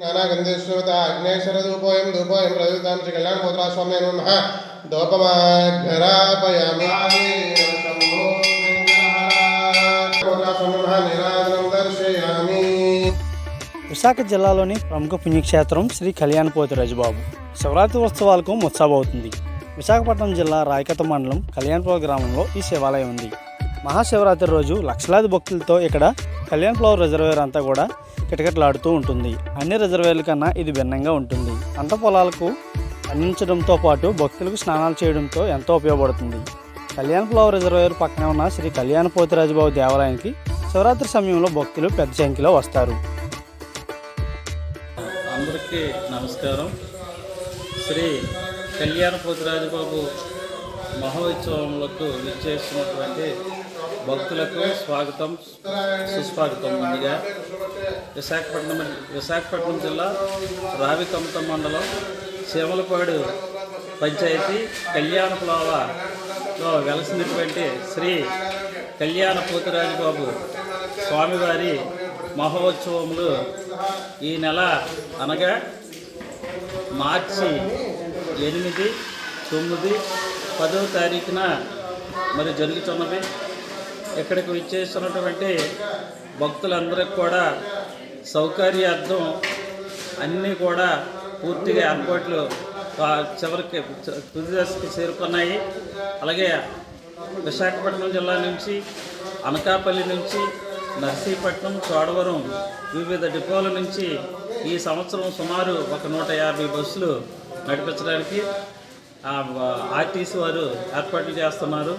నానాగంధేశ్వత ధూపోయం ప్రయుతాం శ్రీ కళ్యాణపుత్రాస్వామి నమః దోపమాఘ్రాపయామి విశాఖ జిల్లాలోని ప్రముఖ పుణ్యక్షేత్రం శ్రీ కళ్యాణపోతి రాజుబాబు. శివరాత్రి ఉత్సవాలకు ముత్సాబవుతుంది. విశాఖపట్నం జిల్లా రాయకత మండలం కళ్యాణపురం గ్రామంలో ఈ శివాలయం ఉంది. మహాశివరాత్రి రోజు లక్షలాది భక్తులతో ఇక్కడ కళ్యాణపురం రిజర్వేర్ అంతా కూడా కిటకిటలాడుతూ ఉంటుంది. అన్ని రిజర్వేర్ల కన్నా ఇది భిన్నంగా ఉంటుంది. పంట పొలాలకు అందించడంతో పాటు భక్తులకు స్నానాలు చేయడంతో ఎంతో ఉపయోగపడుతుంది. కళ్యాణ ఫ్లవర్ రిజర్వేర్ పక్కనే ఉన్న శ్రీ కళ్యాణ పోతిరాజుబాబు దేవాలయానికి శివరాత్రి సమయంలో భక్తులు పెద్ద సంఖ్యలో వస్తారు. అందరికీ నమస్కారం. శ్రీ కళ్యాణ పోతిరాజుబాబు మహోత్సవములకు విచ్చేసినటువంటి భక్తులకు స్వాగతం. సుస్వాగతం ముందుగా. విశాఖపట్నం విశాఖపట్నం జిల్లా రావికమత మండలం శివలపాడు పంచాయతీ కళ్యాణపులావలో వెలసినటువంటి శ్రీ కళ్యాణ పోతిరాజుబాబు స్వామివారి మహోత్సవములు ఈ నెల అనగా మార్చి ఎనిమిది తొమ్మిది పదో తారీఖున మరి జరుగుతున్నవి. ఇక్కడికి విచ్చేస్తున్నటువంటి భక్తులందరికీ కూడా సౌకర్యార్థం అన్నీ కూడా పూర్తిగా ఏర్పాట్లు చివరికి తుదిదశకి చేరుకున్నాయి. అలాగే విశాఖపట్నం జిల్లా నుంచి అనకాపల్లి నుంచి నర్సీపట్నం చోడవరం వివిధ డిపోల నుంచి ఈ సంవత్సరం సుమారు ఒక నూట యాభై బస్సులు నడిపించడానికి ఆ, ఆర్టీసీ వారు ఏర్పాట్లు చేస్తున్నారు.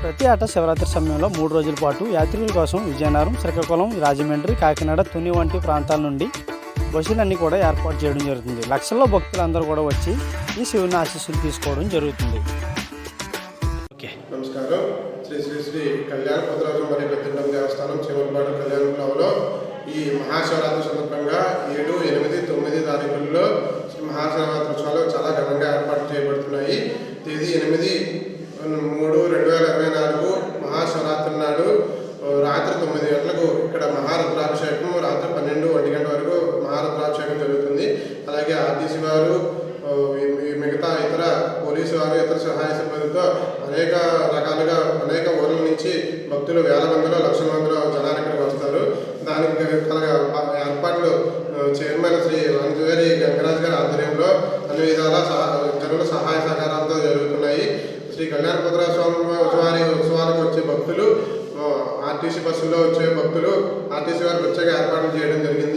ప్రతి ఏటా శివరాత్రి సమయంలో మూడు రోజుల పాటు యాత్రికుల కోసం విజయనగరం శ్రీకాకుళం రాజమండ్రి కాకినాడ తుని వంటి ప్రాంతాల నుండి బస్సులన్నీ కూడా ఏర్పాటు చేయడం జరుగుతుంది. లక్షల్లో భక్తులందరూ కూడా వచ్చి ఈ శివుని ఆశీస్సులు తీసుకోవడం జరుగుతుంది. ఓకే. నమస్కారం. శ్రీ శ్రీ శ్రీ కళ్యాణ భద్రాజు మరియు పెద్దండం దేవస్థానం చివరిపాడు కళ్యాణపురంలో ఈ మహాశివరాత్రి సందర్భంగా ఏడు ఎనిమిది తొమ్మిది తారీఖుల్లో శ్రీ మహాశివరాత్రి ఉత్సవాలు చాలా ఘనంగా ఏర్పాటు చేయబడుతున్నాయి తేదీ ఎనిమిది మూడు రెండు వేల ఇరవై నాలుగు మహాశివరాత్రి నాడు ఆ, రాత్రి తొమ్మిది గంటలకు ఇక్కడ మహారుద్రాభిషేకం రాత్రి పన్నెండు ఒంటి గంట వరకు మహారుద్రాభిషేకం జరుగుతుంది అలాగే ఆర్టీసీ వారు ఆ, ఈ- ఈ మిగతా ఇతర పోలీసు వారు ఇతర సహాయ సిబ్బందితో అనేక రకాలుగా అనేక ఊర్ల నుంచి భక్తులు వేల మందిలో లక్షల మందిలో జనాలు ఇక్కడికి వస్తారు. దానికి ఏర్పాట్లు చైర్మన్ శ్రీ రంజవేరి గంగరాజు గారి ఆధ్వర్యంలో అన్ని విధాల జనుల సహాయ సహకారాలతో జరుగుతున్నాయి. శ్రీ కళ్యాణపుత్ర స్వామి వారి ఉత్సవాలకు వచ్చే భక్తులు ఆర్టీసీ బస్సుల్లో వచ్చే భక్తులు ఆర్టీసీ వారు ప్రత్యేక ఏర్పాట్లు చేయడం జరిగింది.